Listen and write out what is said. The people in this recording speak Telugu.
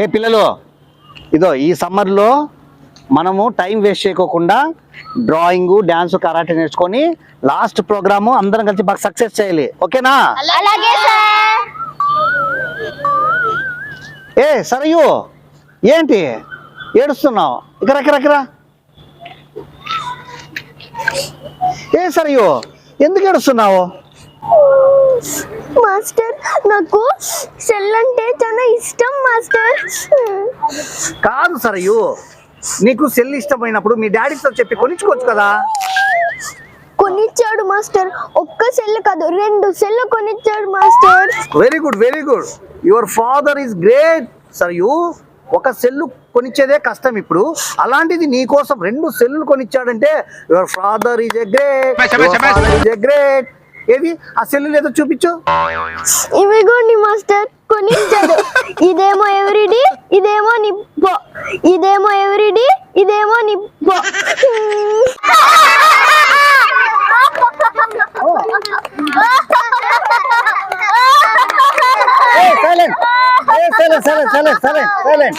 ఏ పిల్లలు? ఇదో ఈ సమ్మర్లో మనము టైం వేస్ట్ చేయకోకుండా డ్రాయింగ్ డ్యాన్స్ కరాటే నేర్చుకొని లాస్ట్ ప్రోగ్రాము అందరం కలిసి బాగా సక్సెస్ చేయాలి. ఓకేనా? ఏ సరయు ఏంటి? ఏడుస్తున్నావు? ఇక్కడ ఇక్కడ ఇక్కడ. ఏ సరయు ఎందుకు ఏడుస్తున్నావు? మాస్టర్. నాకు సెల్ అంటే చాలా ఇష్టం మాస్టర్. కాదు సరయు. నీకు సెల్ ఇష్టమైనప్పుడు మీ డాడీతో చెప్పి కొనిచ్చుకోవచ్చు కదా. కొనిచ్చాడు మాస్టర్. ఒక్క సెల్ కాదు రెండు cell కొనిచ్చాడు master. Very good very good your father is great Sarayu. ఒక సెల్లు కొనిచ్చేదే కష్టం ఇప్పుడు. అలాంటిది నీ కోసం రెండు cell కొనిచ్చాడంటే your father is a great is a great ఏది? ఆ సెల్లు లేదో చూపించు. ఇవిగోండి మాస్టర్ కొనిచ్చాడు. ఇదేమో ఎవరిడి ఇదేమో నిప్పో ఇదేమో ఎవరిడి ఇదేమో Nippo silent. Silent silent silent silent. Silent